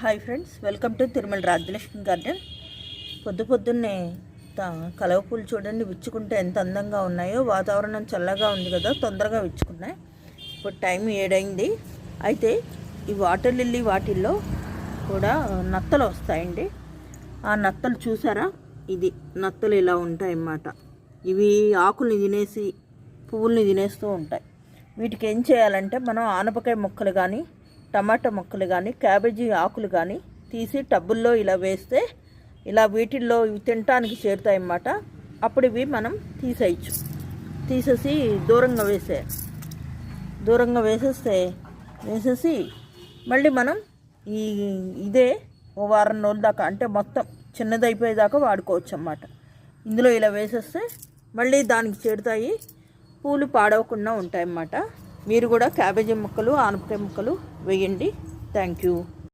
Hi friends welcome to Tirumala Rajyalakshmi garden. పొద్దు పొద్దున్నే కలవ పూలు చూడండి విచ్చుకుంటే ఎంత అందంగా ఉన్నాయో. వాతావరణం చల్లగా ఉంది కదా తొందరగా విచ్చుకున్నాయి. ఇప్పుడు టైం ఏడైంది. అయితే ఈ వాటర్ లిల్లీ వాటిల్లో కూడా నత్తలు వస్తాయండి. ఆ నత్తలు చూసారా? ఇది నత్తలు ఇలా ఉంటాయన్నమాట. ఇవి ఆకుల్ని తినేసి పువ్వుల్ని తినేస్తూ ఉంటాయి. వీటికి ఏం చేయాలంటే మనం ఆనపకాయ మొక్కలు కానీ టమాటా మొక్కలు కానీ క్యాబేజీ ఆకులు కానీ తీసి టబ్బుల్లో ఇలా వేస్తే ఇలా వీటిల్లో ఇవి తినటానికి చేరుతాయి అన్నమాట అప్పుడు ఇవి మనం తీసేయచ్చు. తీసేసి దూరంగా వేసే దూరంగా వేసేస్తే వేసేసి మళ్ళీ మనం ఈ ఇదే ఓ వారం రోజుల దాకా అంటే మొత్తం చిన్నదైపోయేదాకా వాడుకోవచ్చు అన్నమాట ఇందులో ఇలా వేసేస్తే మళ్ళీ దానికి చేరుతాయి. పూలు పాడవకుండా ఉంటాయన్నమాట. మీరు కూడా క్యాబేజీ ముక్కలు ఆనపకాయ ముక్కలు వేయండి. Thank you.